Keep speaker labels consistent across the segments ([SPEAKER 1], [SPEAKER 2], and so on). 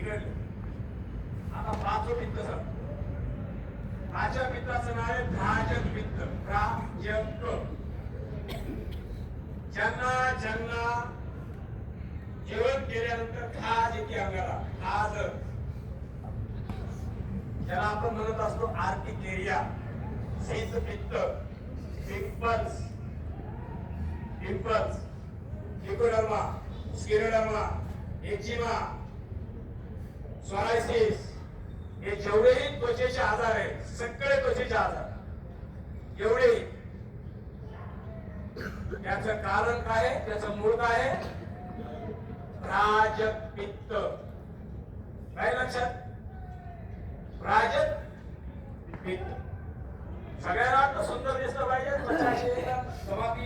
[SPEAKER 1] सांगतो प्राच्या मित्राचं नाव आहे भ्राजक पित्त. भ्राजक ज्यांना ज्यांना जेवण केल्यानंतर खाज येते अंगाला. खाज. ज्याला आपण म्हणत असतो आर्थिक एरिया शीत पित्त. पिंपल्स. पिंपल्स. इकोडर्मा स्किरोडर्मा एक्झिमा सोरायसिस. हे जेवढेही त्वचेचे आजार आहेत सगळे त्वचेचे आजार. एवढे त्याच कारण काय आहे? त्याचं मूळ काय आहे? काय लक्षात? प्राजक पित्त सगळ्यांना वाटतं सुंदर दिसलं पाहिजे त्वचा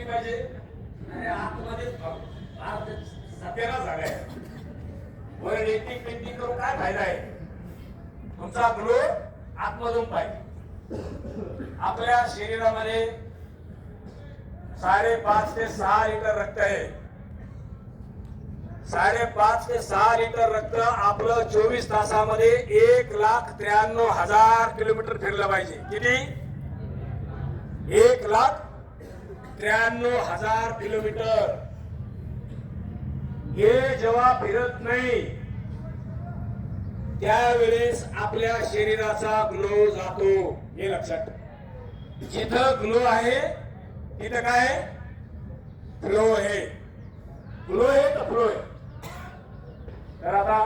[SPEAKER 1] पाहिजे. आणि आतमध्ये सत्याना झालाय वय डेटिंग पेंटिंग करून काय फायदा आहे? तुमचा ग्लो आतमधून पाहिजे. आपल्या शरीरामध्ये साडेपाच ते सहा लिटर रक्त आहे. साडेपाच ते सहा लिटर रक्त आपलं चोवीस तासामध्ये एक लाख त्र्याण्णव हजार किलोमीटर फिरलं पाहिजे. किती? एक लाख त्र्याण्णव हजार किलोमीटर. हे जेव्हा फिरत नाही त्यावेळेस आपल्या शरीराचा ग्लो जातो हे लक्षात जिथं ग्लो आहे तिथं काय? फ्लो आहे. ग्लो आहे तर फ्लो आहे. तर आता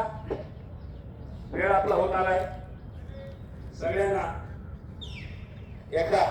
[SPEAKER 1] वेळ आपला होत आलाय. सगळ्यांना एकदा